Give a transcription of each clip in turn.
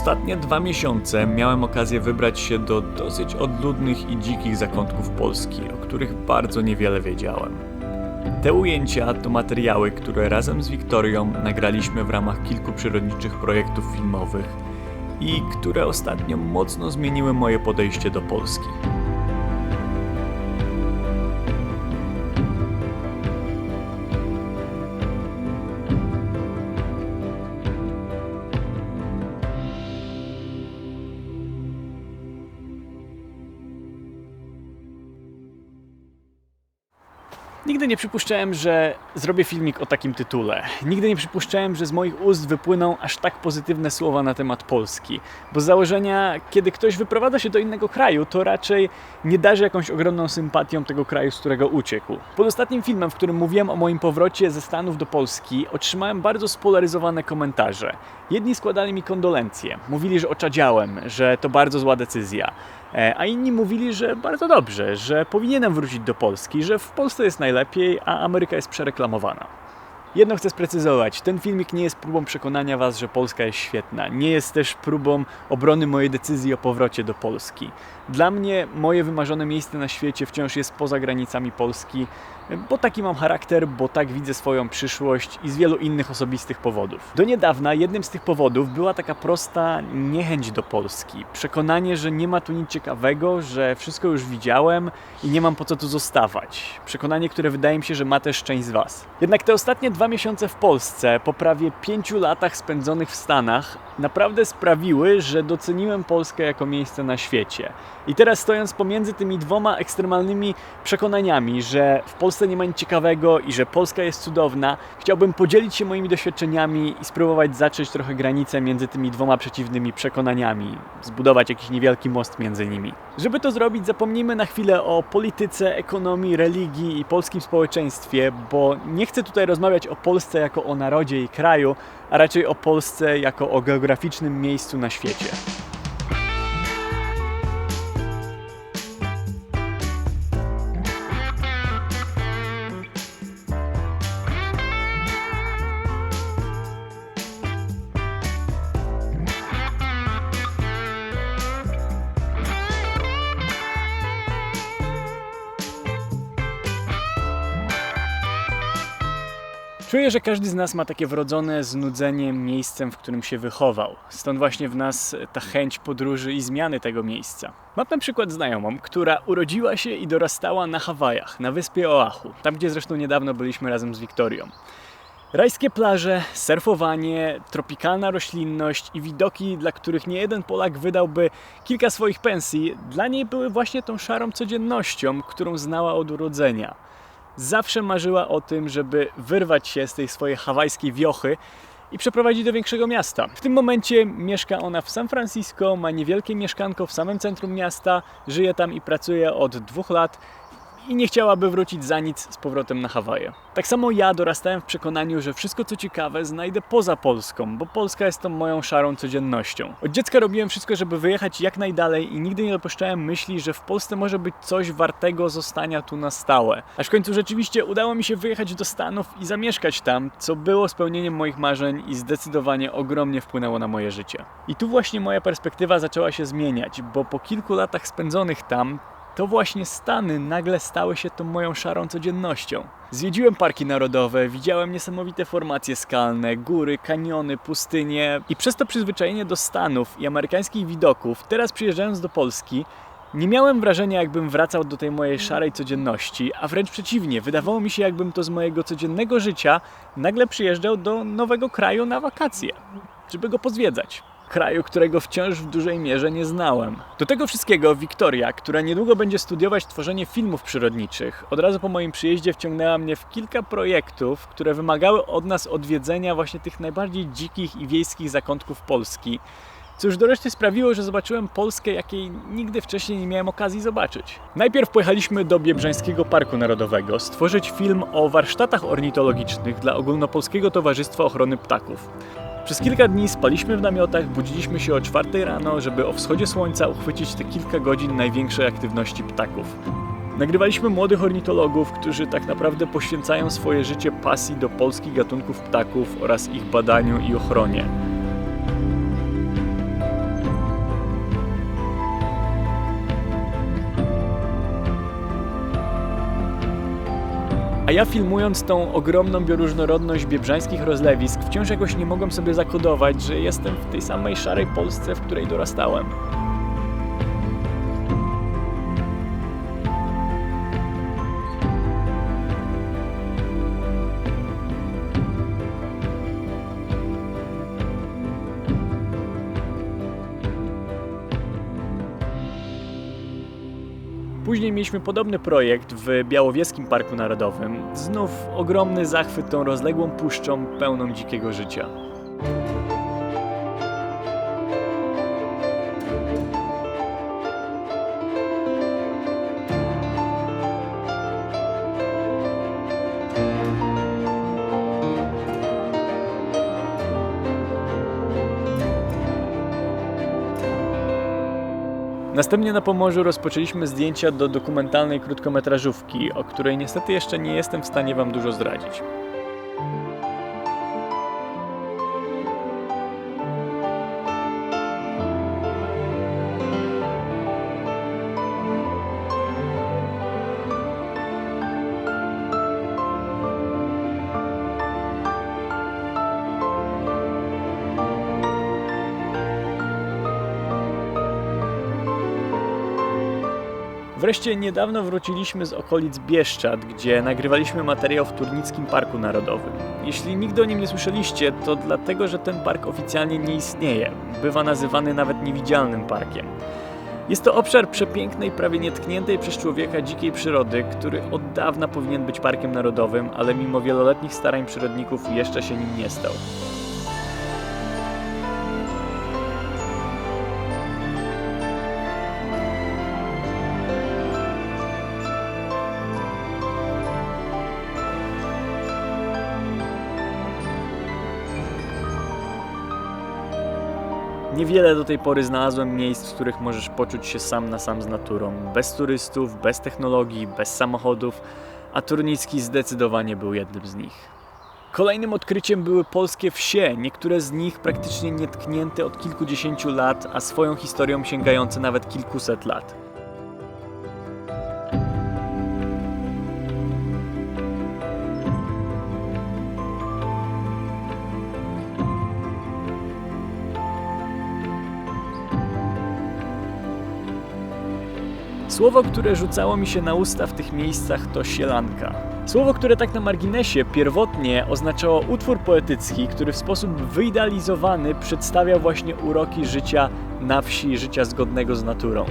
ostatnie dwa miesiące miałem okazję wybrać się do dosyć odludnych i dzikich zakątków Polski, o których bardzo niewiele wiedziałem. Te ujęcia to materiały, które razem z Wiktorią nagraliśmy w ramach kilku przyrodniczych projektów filmowych i które ostatnio mocno zmieniły moje podejście do Polski. Nigdy nie przypuszczałem, że zrobię filmik o takim tytule. Nigdy nie przypuszczałem, że z moich ust wypłyną aż tak pozytywne słowa na temat Polski. Bo z założenia, kiedy ktoś wyprowadza się do innego kraju, to raczej nie darzy jakąś ogromną sympatią tego kraju, z którego uciekł. Pod ostatnim filmem, w którym mówiłem o moim powrocie ze Stanów do Polski, otrzymałem bardzo spolaryzowane komentarze. Jedni składali mi kondolencje, mówili, że oczadziałem, że to bardzo zła decyzja. E, A inni mówili, że bardzo dobrze, że powinienem wrócić do Polski, że w Polsce jest najlepiej, a Ameryka jest przereklamowana. Jedno chcę sprecyzować: ten filmik nie jest próbą przekonania Was, że Polska jest świetna. Nie jest też próbą obrony mojej decyzji o powrocie do Polski. Dla mnie moje wymarzone miejsce na świecie wciąż jest poza granicami Polski, bo taki mam charakter, bo tak widzę swoją przyszłość i z wielu innych osobistych powodów. Do niedawna jednym z tych powodów była taka prosta niechęć do Polski. Przekonanie, że nie ma tu nic ciekawego, że wszystko już widziałem i nie mam po co tu zostawać. Przekonanie, które wydaje mi się, że ma też część z Was. Jednak te ostatnie dwa miesiące w Polsce, po prawie pięciu latach spędzonych w Stanach, naprawdę sprawiły, że doceniłem Polskę jako miejsce na świecie. I teraz stojąc pomiędzy tymi dwoma ekstremalnymi przekonaniami, że w Polsce nie ma nic ciekawego i że Polska jest cudowna, chciałbym podzielić się moimi doświadczeniami i spróbować zacząć trochę granicę między tymi dwoma przeciwnymi przekonaniami, zbudować jakiś niewielki most między nimi. Żeby to zrobić, zapomnijmy na chwilę o polityce, ekonomii, religii i polskim społeczeństwie, bo nie chcę tutaj rozmawiać o Polsce jako o narodzie i kraju, a raczej o Polsce jako o geograficznym miejscu na świecie. Czuję, że każdy z nas ma takie wrodzone znudzenie miejscem, w którym się wychował. Stąd właśnie w nas ta chęć podróży i zmiany tego miejsca. Mam na przykład znajomą, która urodziła się i dorastała na Hawajach, na wyspie Oahu, tam gdzie zresztą niedawno byliśmy razem z Wiktorią. Rajskie plaże, surfowanie, tropikalna roślinność i widoki, dla których nie jeden Polak wydałby kilka swoich pensji, dla niej były właśnie tą szarą codziennością, którą znała od urodzenia zawsze marzyła o tym, żeby wyrwać się z tej swojej hawajskiej wiochy i przeprowadzić do większego miasta. W tym momencie mieszka ona w San Francisco, ma niewielkie mieszkanko w samym centrum miasta, żyje tam i pracuje od dwóch lat i nie chciałaby wrócić za nic z powrotem na Hawaje. Tak samo ja dorastałem w przekonaniu, że wszystko co ciekawe znajdę poza Polską, bo Polska jest tą moją szarą codziennością. Od dziecka robiłem wszystko, żeby wyjechać jak najdalej i nigdy nie dopuszczałem myśli, że w Polsce może być coś wartego zostania tu na stałe. Aż w końcu rzeczywiście udało mi się wyjechać do Stanów i zamieszkać tam, co było spełnieniem moich marzeń i zdecydowanie ogromnie wpłynęło na moje życie. I tu właśnie moja perspektywa zaczęła się zmieniać, bo po kilku latach spędzonych tam, to właśnie Stany nagle stały się tą moją szarą codziennością. Zwiedziłem parki narodowe, widziałem niesamowite formacje skalne, góry, kaniony, pustynie. I przez to przyzwyczajenie do Stanów i amerykańskich widoków, teraz przyjeżdżając do Polski, nie miałem wrażenia, jakbym wracał do tej mojej szarej codzienności, a wręcz przeciwnie, wydawało mi się, jakbym to z mojego codziennego życia nagle przyjeżdżał do nowego kraju na wakacje, żeby go pozwiedzać kraju, którego wciąż w dużej mierze nie znałem. Do tego wszystkiego Wiktoria, która niedługo będzie studiować tworzenie filmów przyrodniczych, od razu po moim przyjeździe wciągnęła mnie w kilka projektów, które wymagały od nas odwiedzenia właśnie tych najbardziej dzikich i wiejskich zakątków Polski. Co już do reszty sprawiło, że zobaczyłem Polskę, jakiej nigdy wcześniej nie miałem okazji zobaczyć. Najpierw pojechaliśmy do Biebrzańskiego Parku Narodowego stworzyć film o warsztatach ornitologicznych dla Ogólnopolskiego Towarzystwa Ochrony Ptaków. Przez kilka dni spaliśmy w namiotach, budziliśmy się o czwartej rano, żeby o wschodzie słońca uchwycić te kilka godzin największej aktywności ptaków. Nagrywaliśmy młodych ornitologów, którzy tak naprawdę poświęcają swoje życie pasji do polskich gatunków ptaków oraz ich badaniu i ochronie. A ja filmując tą ogromną bioróżnorodność biebrzańskich rozlewisk, wciąż jakoś nie mogłem sobie zakodować, że jestem w tej samej szarej Polsce, w której dorastałem. Później mieliśmy podobny projekt w Białowieskim Parku Narodowym. Znów ogromny zachwyt tą rozległą puszczą pełną dzikiego życia. Następnie na Pomorzu rozpoczęliśmy zdjęcia do dokumentalnej krótkometrażówki, o której niestety jeszcze nie jestem w stanie Wam dużo zdradzić. Wreszcie niedawno wróciliśmy z okolic Bieszczad, gdzie nagrywaliśmy materiał w Turnickim Parku Narodowym. Jeśli nigdy o nim nie słyszeliście, to dlatego, że ten park oficjalnie nie istnieje. Bywa nazywany nawet niewidzialnym parkiem. Jest to obszar przepięknej, prawie nietkniętej przez człowieka dzikiej przyrody, który od dawna powinien być parkiem narodowym, ale mimo wieloletnich starań przyrodników jeszcze się nim nie stał. Niewiele do tej pory znalazłem miejsc, w których możesz poczuć się sam na sam z naturą, bez turystów, bez technologii, bez samochodów, a Turnicki zdecydowanie był jednym z nich. Kolejnym odkryciem były polskie wsie, niektóre z nich praktycznie nietknięte od kilkudziesięciu lat, a swoją historią sięgające nawet kilkuset lat. Słowo, które rzucało mi się na usta w tych miejscach to sielanka. Słowo, które tak na marginesie pierwotnie oznaczało utwór poetycki, który w sposób wyidealizowany przedstawiał właśnie uroki życia na wsi, życia zgodnego z naturą.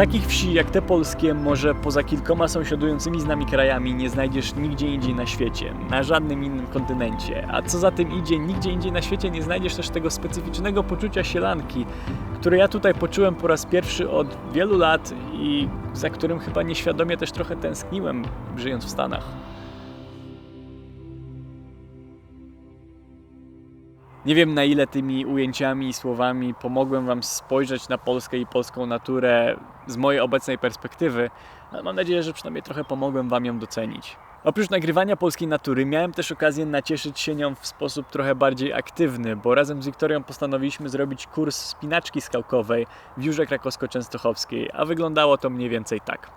Takich wsi jak te polskie, może poza kilkoma sąsiadującymi z nami krajami, nie znajdziesz nigdzie indziej na świecie, na żadnym innym kontynencie. A co za tym idzie, nigdzie indziej na świecie nie znajdziesz też tego specyficznego poczucia sielanki, które ja tutaj poczułem po raz pierwszy od wielu lat i za którym chyba nieświadomie też trochę tęskniłem, żyjąc w Stanach. Nie wiem na ile tymi ujęciami i słowami pomogłem Wam spojrzeć na Polskę i polską naturę z mojej obecnej perspektywy, ale mam nadzieję, że przynajmniej trochę pomogłem Wam ją docenić. Oprócz nagrywania polskiej natury miałem też okazję nacieszyć się nią w sposób trochę bardziej aktywny, bo razem z Wiktorią postanowiliśmy zrobić kurs spinaczki skałkowej w Jurze Krakowsko-Częstochowskiej, a wyglądało to mniej więcej tak.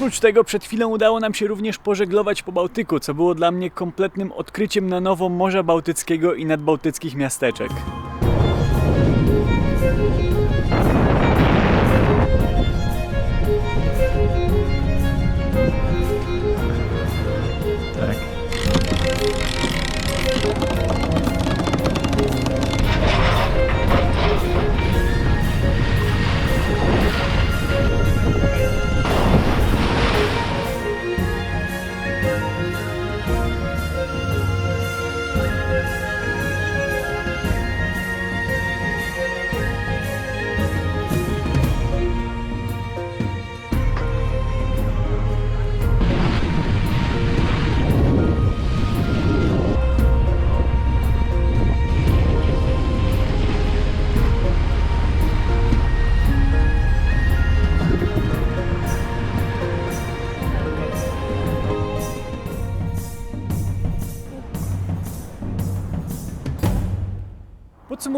Oprócz tego przed chwilą udało nam się również pożeglować po Bałtyku, co było dla mnie kompletnym odkryciem na nowo Morza Bałtyckiego i nadbałtyckich miasteczek.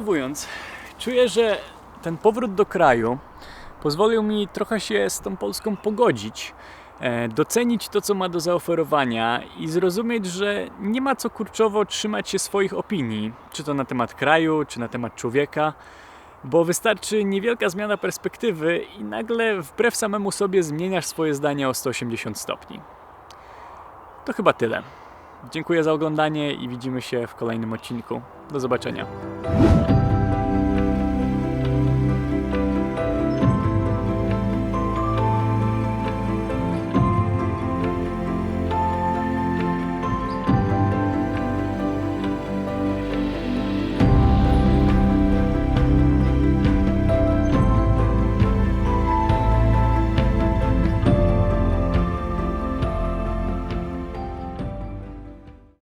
Podsumowując, czuję, że ten powrót do kraju pozwolił mi trochę się z tą Polską pogodzić, e, docenić to, co ma do zaoferowania i zrozumieć, że nie ma co kurczowo trzymać się swoich opinii, czy to na temat kraju, czy na temat człowieka, bo wystarczy niewielka zmiana perspektywy i nagle wbrew samemu sobie zmieniasz swoje zdanie o 180 stopni. To chyba tyle. Dziękuję za oglądanie i widzimy się w kolejnym odcinku. Do zobaczenia.